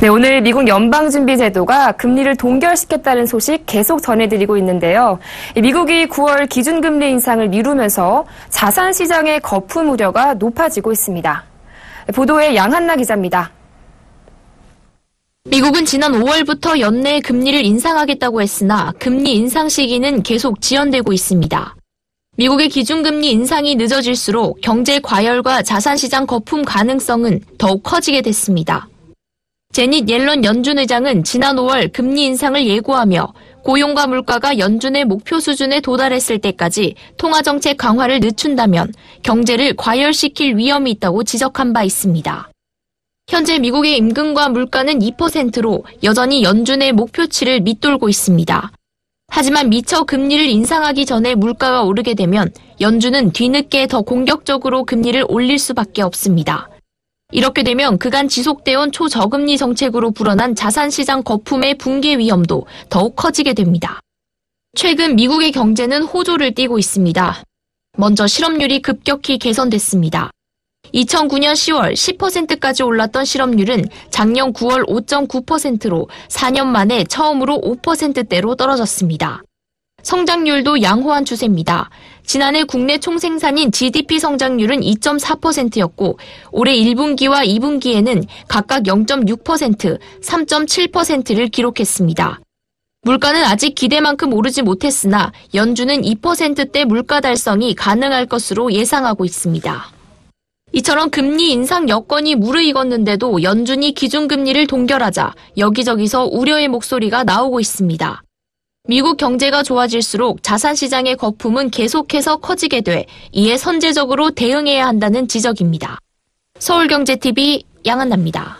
네, 오늘 미국 연방준비제도가 금리를 동결시켰다는 소식 계속 전해드리고 있는데요. 미국이 9월 기준금리 인상을 미루면서 자산시장의 거품 우려가 높아지고 있습니다. 보도에 양한나 기자입니다. 미국은 지난 5월부터 연내 금리를 인상하겠다고 했으나 금리 인상 시기는 계속 지연되고 있습니다. 미국의 기준금리 인상이 늦어질수록 경제 과열과 자산시장 거품 가능성은 더욱 커지게 됐습니다. 제닛 옐런 연준 의장은 지난 5월 금리 인상을 예고하며 고용과 물가가 연준의 목표 수준에 도달했을 때까지 통화정책 강화를 늦춘다면 경제를 과열시킬 위험이 있다고 지적한 바 있습니다. 현재 미국의 임금과 물가는 2%로 여전히 연준의 목표치를 밑돌고 있습니다. 하지만 미처 금리를 인상하기 전에 물가가 오르게 되면 연준은 뒤늦게 더 공격적으로 금리를 올릴 수밖에 없습니다. 이렇게 되면 그간 지속되어온 초저금리 정책으로 불어난 자산시장 거품의 붕괴 위험도 더욱 커지게 됩니다. 최근 미국의 경제는 호조를 띠고 있습니다. 먼저 실업률이 급격히 개선됐습니다. 2009년 10월 10%까지 올랐던 실업률은 작년 9월 5.9%로 4년 만에 처음으로 5%대로 떨어졌습니다. 성장률도 양호한 추세입니다. 지난해 국내 총생산인 GDP 성장률은 2.4%였고 올해 1분기와 2분기에는 각각 0.6%, 3.7%를 기록했습니다. 물가는 아직 기대만큼 오르지 못했으나 연준은 2%대 물가 달성이 가능할 것으로 예상하고 있습니다. 이처럼 금리 인상 여건이 무르익었는데도 연준이 기준금리를 동결하자 여기저기서 우려의 목소리가 나오고 있습니다. 미국 경제가 좋아질수록 자산 시장의 거품은 계속해서 커지게 돼 이에 선제적으로 대응해야 한다는 지적입니다. 서울경제TV 양한나입니다.